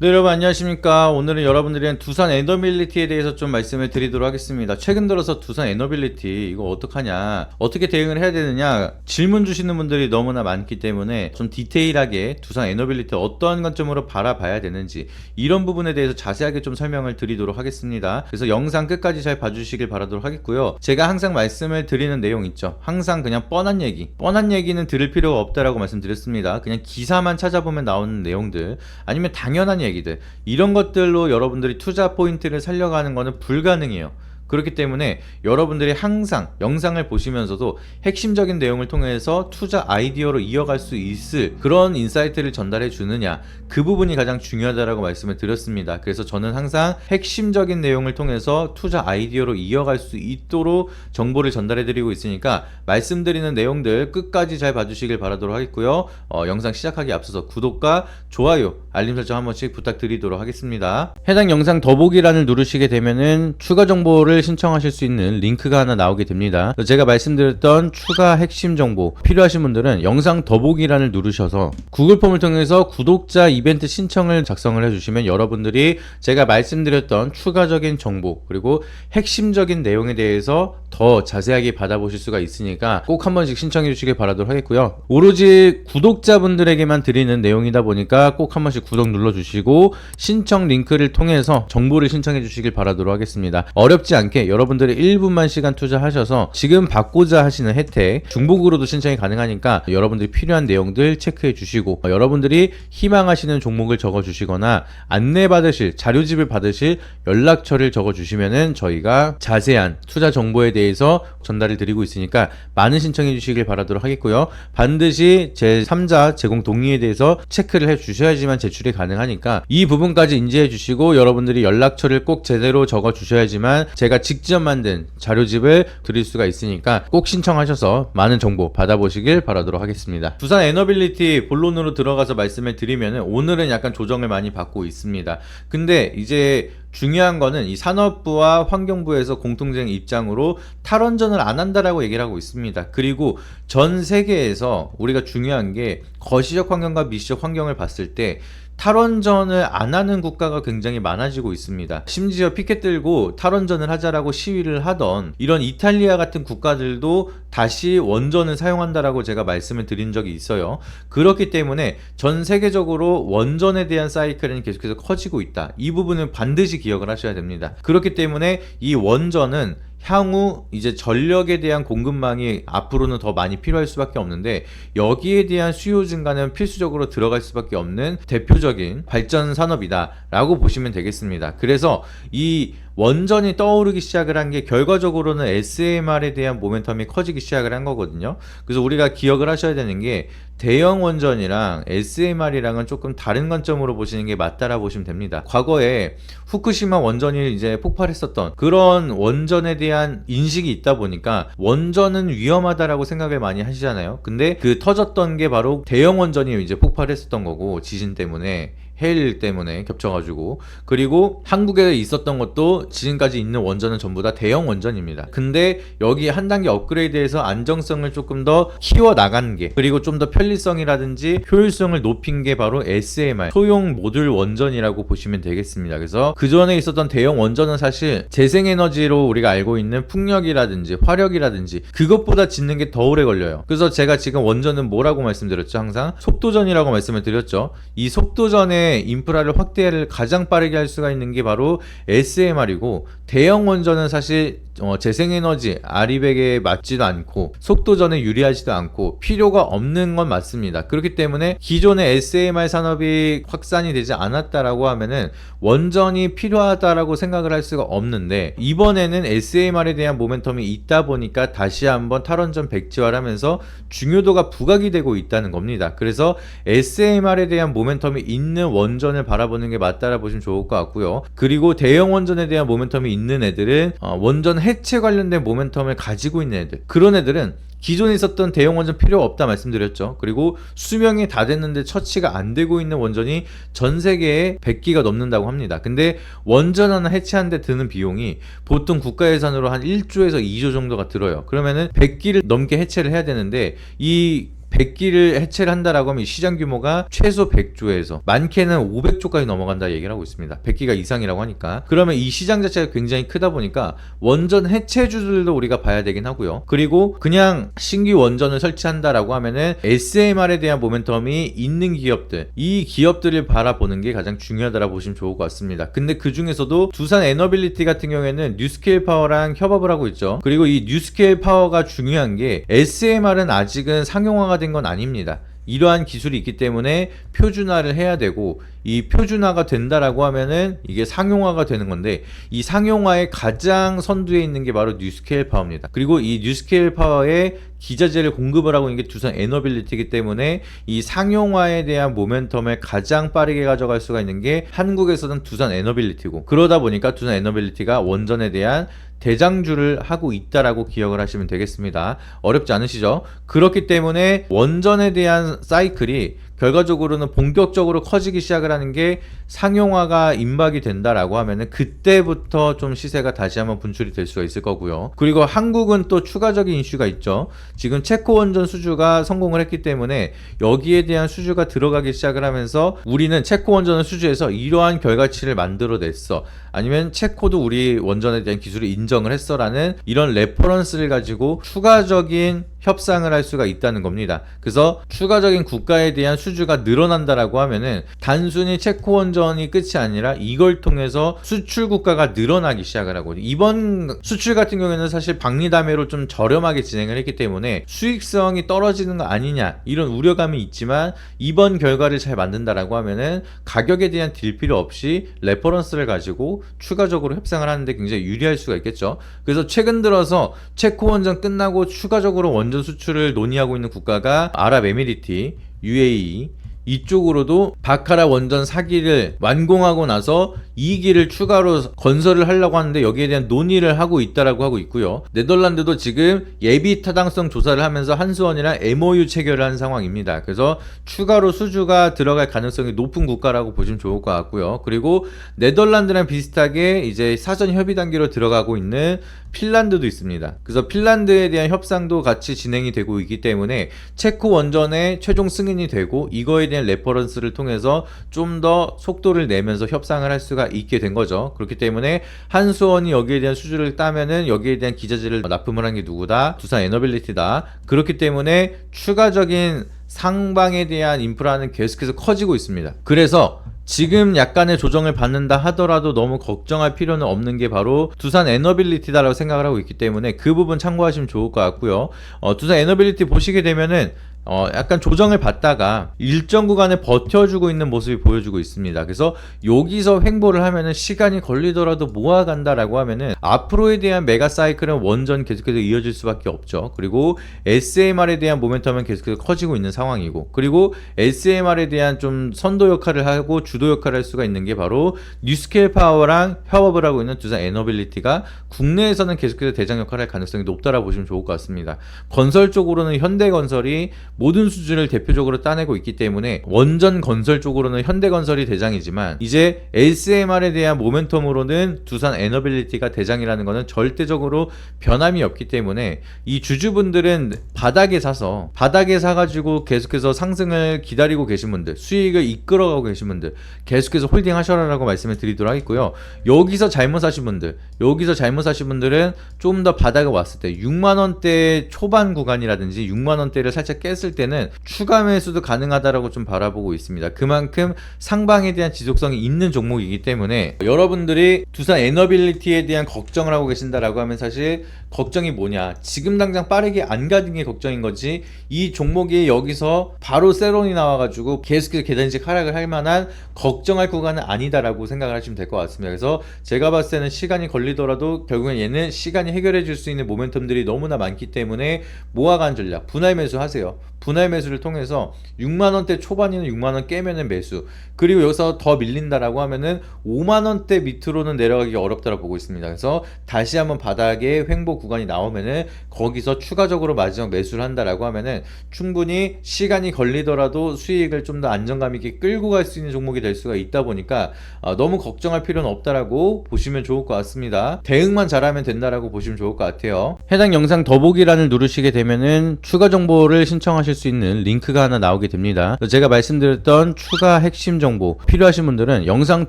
네, 여러분 안녕하십니까. 오늘은 여러분들이랑 두산 에너빌리티에 대해서 좀 말씀을 드리도록 하겠습니다. 최근 들어서 두산 에너빌리티 이거 어떡하냐, 어떻게 대응을 해야 되느냐 질문 주시는 분들이 너무나 많기 때문에 좀 디테일하게 두산 에너빌리티 어떠한 관점으로 바라봐야 되는지 이런 부분에 대해서 자세하게 좀 설명을 드리도록 하겠습니다. 그래서 영상 끝까지 잘 봐주시길 바라도록 하겠고요. 제가 항상 말씀을 드리는 내용 있죠. 항상 그냥 뻔한 얘기, 뻔한 얘기는 들을 필요가 없다라고 말씀드렸습니다. 그냥 기사만 찾아보면 나오는 내용들 아니면 당연한 얘기들 이런 것들로 여러분들이 투자 포인트를 살려가는 것은 불가능해요. 그렇기 때문에 여러분들이 항상 영상을 보시면서도 핵심적인 내용을 통해서 투자 아이디어로 이어갈 수 있을 그런 인사이트를 전달해 주느냐 그 부분이 가장 중요하다라고 말씀을 드렸습니다. 그래서 저는 항상 핵심적인 내용을 통해서 투자 아이디어로 이어갈 수 있도록 정보를 전달해 드리고 있으니까 말씀드리는 내용들 끝까지 잘 봐주시길 바라도록 하겠고요. 어, 영상 시작하기 앞서서 구독과 좋아요, 알림 설정 한 번씩 부탁드리도록 하겠습니다. 해당 영상 더보기란을 누르시게 되면은 추가 정보를 신청하실 수 있는 링크가 하나 나오게 됩니다. 제가 말씀드렸던 추가 핵심 정보 필요하신 분들은 영상 더보기란을 누르셔서 구글 폼을 통해서 구독자 이벤트 신청을 작성을 해주시면 여러분들이 제가 말씀드렸던 추가적인 정보 그리고 핵심적인 내용에 대해서 더 자세하게 받아보실 수가 있으니까 꼭 한 번씩 신청해 주시길 바라도록 하겠고요. 오로지 구독자분들에게만 드리는 내용이다 보니까 꼭 한 번씩 구독 눌러주시고 신청 링크를 통해서 정보를 신청해 주시길 바라도록 하겠습니다. 어렵지 않게 여러분들이 1분만 시간 투자하셔서 지금 받고자 하시는 혜택 중복으로도 신청이 가능하니까 여러분들이 필요한 내용들 체크해 주시고 어, 여러분들이 희망하시는 종목을 적어 주시거나 안내 받으실 자료집을 받으실 연락처를 적어 주시면은 저희가 자세한 투자 정보에 대해서 전달을 드리고 있으니까 많은 신청해 주시길 바라도록 하겠고요. 반드시 제 3자 제공 동의에 대해서 체크를 해 주셔야지만 제출이 가능하니까 이 부분까지 인지해 주시고 여러분들이 연락처를 꼭 제대로 적어 주셔야지만 제가 직접 만든 자료집을 드릴 수가 있으니까 꼭 신청하셔서 많은 정보 받아보시길 바라도록 하겠습니다. 두산 에너빌리티 본론으로 들어가서 말씀을 드리면 오늘은 약간 조정을 많이 받고 있습니다. 근데 이제 중요한 거는 이 산업부와 환경부에서 공통적인 입장으로 탈원전을 안 한다라고 얘기를 하고 있습니다. 그리고 전 세계에서 우리가 중요한 게 거시적 환경과 미시적 환경을 봤을 때 탈원전을 안 하는 국가가 굉장히 많아지고 있습니다. 심지어 피켓 들고 탈원전을 하자라고 시위를 하던 이런 이탈리아 같은 국가들도 다시 원전을 사용한다라고 제가 말씀을 드린 적이 있어요. 그렇기 때문에 전 세계적으로 원전에 대한 사이클은 계속해서 커지고 있다. 이 부분은 반드시 기억을 하셔야 됩니다. 그렇기 때문에 이 원전은 향후 이제 전력에 대한 공급망이 앞으로는 더 많이 필요할 수밖에 없는데 여기에 대한 수요 증가는 필수적으로 들어갈 수밖에 없는 대표적인 발전 산업이다라고 보시면 되겠습니다. 그래서 이 원전이 떠오르기 시작을 한 게 결과적으로는 SMR에 대한 모멘텀이 커지기 시작을 한 거거든요. 그래서 우리가 기억을 하셔야 되는 게 대형 원전이랑 SMR이랑은 조금 다른 관점으로 보시는 게 맞다라 보시면 됩니다. 과거에 후쿠시마 원전이 이제 폭발했었던 그런 원전에 대한 인식이 있다 보니까 원전은 위험하다라고 생각을 많이 하시잖아요. 근데 그 터졌던 게 바로 대형 원전이 이제 폭발했었던 거고 지진 때문에 해일 때문에 겹쳐가지고 그리고 한국에 있었던 것도 지금까지 있는 원전은 전부 다 대형 원전입니다. 근데 여기 한 단계 업그레이드해서 안정성을 조금 더 키워 나간 게 그리고 좀 더 편리성이라든지 효율성을 높인 게 바로 SMR 소형 모듈 원전이라고 보시면 되겠습니다. 그래서 그 전에 있었던 대형 원전은 사실 재생에너지로 우리가 알고 있는 풍력이라든지 화력이라든지 그것보다 짓는 게 더 오래 걸려요. 그래서 제가 지금 원전은 뭐라고 말씀드렸죠? 항상 속도전이라고 말씀을 드렸죠. 이 속도전에 인프라를 확대를 가장 빠르게 할 수가 있는 게 바로 SMR이고 대형 원전은 사실 어, 재생에너지 아리백에 맞지도 않고 속도전에 유리하지도 않고 필요가 없는 건 맞습니다. 그렇기 때문에 기존의 SMR 산업이 확산이 되지 않았다라고 하면은 원전이 필요하다라고 생각을 할 수가 없는데 이번에는 SMR에 대한 모멘텀이 있다 보니까 다시 한번 탈원전 백지화를 하면서 중요도가 부각이 되고 있다는 겁니다. 그래서 SMR에 대한 모멘텀이 있는 원전을 바라보는 게 맞다라 보시면 좋을 것 같고요. 그리고 대형 원전에 대한 모멘텀이 있는 애들은 어, 원전 해체 관련된 모멘텀을 가지고 있는 애들 그런 애들은 기존에 있었던 대형 원전 필요 없다 말씀드렸죠. 그리고 수명이 다 됐는데 처치가 안 되고 있는 원전이 전 세계에 100기가 넘는다고 합니다. 근데 원전 하나 해체하는데 드는 비용이 보통 국가 예산으로 한 1조에서 2조 정도가 들어요. 그러면은 100기를 넘게 해체를 해야 되는데 이 100기를 해체를 한다라고 하면 이 시장 규모가 최소 100조에서 많게는 500조까지 넘어간다 얘기를 하고 있습니다. 100기가 이상이라고 하니까. 그러면 이 시장 자체가 굉장히 크다 보니까 원전 해체주들도 우리가 봐야 되긴 하고요. 그리고 그냥 신규 원전을 설치한다라고 하면은 SMR에 대한 모멘텀이 있는 기업들, 이 기업들을 바라보는 게 가장 중요하다라고 보시면 좋을 것 같습니다. 근데 그 중에서도 두산 에너빌리티 같은 경우에는 뉴스케일 파워랑 협업을 하고 있죠. 그리고 이 뉴스케일 파워가 중요한 게 SMR은 아직은 상용화가 된건 아닙니다. 이러한 기술이 있기 때문에 표준화를 해야 되고 이 표준화가 된다라고 하면은 이게 상용화가 되는 건데 이 상용화의 가장 선두에 있는 게 바로 뉴스케일 파워입니다. 그리고 이 뉴스케일 파워의 기자재를 공급을 하고 있는 게 두산 에너빌리티이기 때문에 이 상용화에 대한 모멘텀을 가장 빠르게 가져갈 수가 있는 게 한국에서는 두산 에너빌리티고 그러다 보니까 두산 에너빌리티가 원전에 대한 대장주를 하고 있다라고 기억을 하시면 되겠습니다. 어렵지 않으시죠? 그렇기 때문에 원전에 대한 사이클이 결과적으로는 본격적으로 커지기 시작을 하는 게 상용화가 임박이 된다라고 하면은 그때부터 좀 시세가 다시 한번 분출이 될 수가 있을 거고요. 그리고 한국은 또 추가적인 이슈가 있죠. 지금 체코 원전 수주가 성공을 했기 때문에 여기에 대한 수주가 들어가기 시작을 하면서 우리는 체코 원전을 수주해서 이러한 결과치를 만들어냈어. 아니면 체코도 우리 원전에 대한 기술을 인정을 했어라는 이런 레퍼런스를 가지고 추가적인 협상을 할 수가 있다는 겁니다. 그래서 추가적인 국가에 대한 수주가 늘어난다라고 하면은 단순히 체코 원전 이 끝이 아니라 이걸 통해서 수출 국가가 늘어나기 시작을 하고 이번 수출 같은 경우에는 사실 박리담회로 좀 저렴하게 진행을 했기 때문에 수익성이 떨어지는 거 아니냐 이런 우려감이 있지만 이번 결과를 잘 만든다라고 하면은 가격에 대한 딜 필요 없이 레퍼런스를 가지고 추가적으로 협상을 하는데 굉장히 유리할 수가 있겠죠. 그래서 최근 들어서 체코 원전 끝나고 추가적으로 원전 수출을 논의하고 있는 국가가 아랍에미리티, UAE 이쪽으로도 바카라 원전 사기를 완공하고 나서 2기를 추가로 건설을 하려고 하는데 여기에 대한 논의를 하고 있다라고 하고 있고요. 네덜란드도 지금 예비 타당성 조사를 하면서 한수원이랑 MOU 체결을 한 상황입니다. 그래서 추가로 수주가 들어갈 가능성이 높은 국가라고 보시면 좋을 것 같고요. 그리고 네덜란드랑 비슷하게 이제 사전 협의 단계로 들어가고 있는 핀란드도 있습니다. 그래서 핀란드에 대한 협상도 같이 진행이 되고 있기 때문에 체코 원전의 최종 승인이 되고 이거에 대한 레퍼런스를 통해서 좀 더 속도를 내면서 협상을 할 수가 있게 된 거죠. 그렇기 때문에 한수원이 여기에 대한 수주를 따면은 여기에 대한 기자재를 납품을 한 게 누구다? 두산 에너빌리티다. 그렇기 때문에 추가적인 상방에 대한 인프라는 계속해서 커지고 있습니다. 그래서 지금 약간의 조정을 받는다 하더라도 너무 걱정할 필요는 없는 게 바로 두산 에너빌리티다라고 생각을 하고 있기 때문에 그 부분 참고하시면 좋을 것 같고요. 어, 두산 에너빌리티 보시게 되면은 어, 약간 조정을 받다가 일정 구간에 버텨주고 있는 모습이 보여주고 있습니다. 그래서 여기서 횡보를 하면은 시간이 걸리더라도 모아간다라고 하면은 앞으로에 대한 메가 사이클은 원전 계속해서 이어질 수밖에 없죠. 그리고 SMR에 대한 모멘텀은 계속해서 커지고 있는 상황이고, 그리고 SMR에 대한 좀 선도 역할을 하고 주도 역할을 할 수가 있는 게 바로 뉴스케일 파워랑 협업을 하고 있는 두산 에너빌리티가 국내에서는 계속해서 대장 역할을 할 가능성이 높다라고 보시면 좋을 것 같습니다. 건설 쪽으로는 현대건설이 모든 수준을 대표적으로 따내고 있기 때문에 원전 건설 쪽으로는 현대건설이 대장이지만 이제 SMR에 대한 모멘텀으로는 두산 에너빌리티가 대장이라는 것은 절대적으로 변함이 없기 때문에 이 주주분들은 바닥에 사서 바닥에 사가지고 계속해서 상승을 기다리고 계신 분들 수익을 이끌어가고 계신 분들 계속해서 홀딩 하셔라라고 말씀을 드리도록 하겠고요. 여기서 잘못 사신 분들 여기서 잘못 사신 분들은 좀 더 바닥에 왔을 때 6만 원대 초반 구간이라든지 6만 원대를 살짝 깼을 때는 추가 매수도 가능하다라고 좀 바라보고 있습니다. 그만큼 상방에 대한 지속성이 있는 종목이기 때문에 여러분들이 두산 에너빌리티에 대한 걱정을 하고 계신다라고 하면 사실 걱정이 뭐냐 지금 당장 빠르게 안 가는 게 걱정인 거지 이 종목이 여기서 바로 세론이 나와가지고 계속해서 계단식 하락을 할 만한 걱정할 구간은 아니다라고 생각을 하시면 될 것 같습니다. 그래서 제가 봤을 때는 시간이 걸리더라도 결국엔 얘는 시간이 해결해 줄 수 있는 모멘텀들이 너무나 많기 때문에 모아간 전략 분할 매수 하세요. 분할 매수를 통해서 6만 원대 초반이는 6만 원 깨면은 매수. 그리고 여기서 더 밀린다라고 하면은 5만 원대 밑으로는 내려가기 어렵다고 보고 있습니다. 그래서 다시 한번 바닥에 횡보 구간이 나오면은 거기서 추가적으로 마지막 매수를 한다라고 하면은 충분히 시간이 걸리더라도 수익을 좀 더 안정감 있게 끌고 갈 수 있는 종목이 될 수가 있다 보니까 어, 너무 걱정할 필요는 없다라고 보시면 좋을 것 같습니다. 대응만 잘하면 된다라고 보시면 좋을 것 같아요. 해당 영상 더보기란을 누르시게 되면은 추가 정보를 신청하실 수 있는 링크가 하나 나오게 됩니다. 제가 말씀드렸던 추가 핵심 정보 필요하신 분들은 영상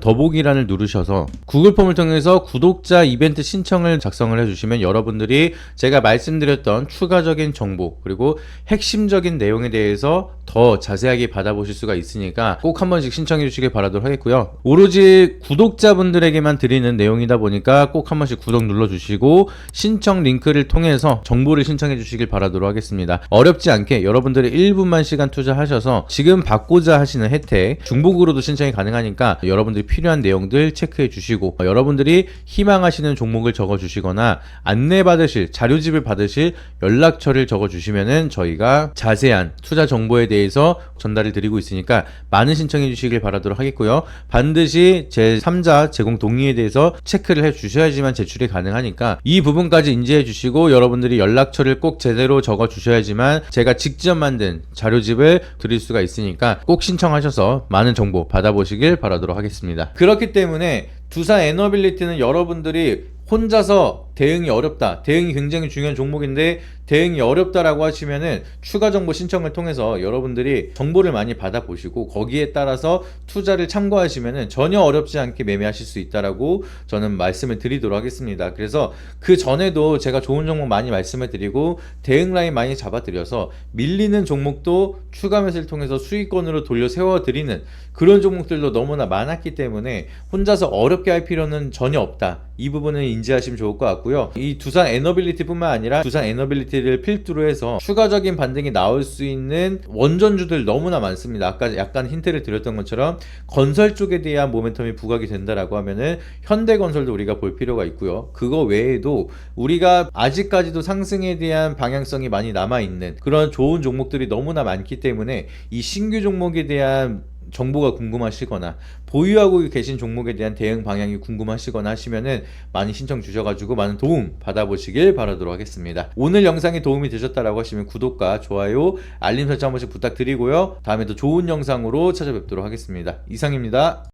더보기란을 누르셔서 구글 폼을 통해서 구독자 이벤트 신청을 작성을 해주시면 여러분들 이 제가 말씀드렸던 추가적인 정보 그리고 핵심적인 내용에 대해서 더 자세하게 받아보실 수가 있으니까 꼭 한 번씩 신청해 주시길 바라도록 하겠고요. 오로지 구독자분들에게만 드리는 내용이다 보니까 꼭 한 번씩 구독 눌러주시고 신청 링크를 통해서 정보를 신청해 주시길 바라도록 하겠습니다. 어렵지 않게 여러분들이 1분만 시간 투자하셔서 지금 받고자 하시는 혜택 중복으로도 신청이 가능하니까 여러분들이 필요한 내용들 체크해 주시고 여러분들이 희망하시는 종목을 적어 주시거나 안내 받 으실 자료집을 받으실 연락처를 적어 주시면은 저희가 자세한 투자 정보에 대해서 전달을 드리고 있으니까 많은 신청해 주시길 바라도록 하겠고요. 반드시 제 3자 제공 동의에 대해서 체크를 해 주셔야지만 제출이 가능하니까 이 부분까지 인지해 주시고 여러분들이 연락처를 꼭 제대로 적어 주셔야지만 제가 직접 만든 자료집을 드릴 수가 있으니까 꼭 신청하셔서 많은 정보 받아보시길 바라도록 하겠습니다. 그렇기 때문에 두산 에너빌리티는 여러분들이 혼자서 대응이 어렵다. 대응이 굉장히 중요한 종목인데 대응이 어렵다라고 하시면은 추가 정보 신청을 통해서 여러분들이 정보를 많이 받아보시고 거기에 따라서 투자를 참고하시면은 전혀 어렵지 않게 매매하실 수 있다라고 저는 말씀을 드리도록 하겠습니다. 그래서 그 전에도 제가 좋은 종목 많이 말씀을 드리고 대응 라인 많이 잡아드려서 밀리는 종목도 추가 매수를 통해서 수익권으로 돌려 세워드리는 그런 종목들도 너무나 많았기 때문에 혼자서 어렵게 할 필요는 전혀 없다. 이 부분은 인지하시면 좋을 것 같고요. 이 두산 에너빌리티뿐만 아니라 두산 에너빌리티를 필두로 해서 추가적인 반등이 나올 수 있는 원전주들 너무나 많습니다. 아까 약간 힌트를 드렸던 것처럼 건설 쪽에 대한 모멘텀이 부각이 된다라고 하면은 현대건설도 우리가 볼 필요가 있고요. 그거 외에도 우리가 아직까지도 상승에 대한 방향성이 많이 남아 있는 그런 좋은 종목들이 너무나 많기 때문에 이 신규 종목에 대한 정보가 궁금하시거나 보유하고 계신 종목에 대한 대응 방향이 궁금하시거나 하시면은 많이 신청 주셔가지고 많은 도움 받아보시길 바라도록 하겠습니다. 오늘 영상이 도움이 되셨다라고 하시면 구독과 좋아요, 알림 설정 한 번씩 부탁드리고요. 다음에 더 좋은 영상으로 찾아뵙도록 하겠습니다. 이상입니다.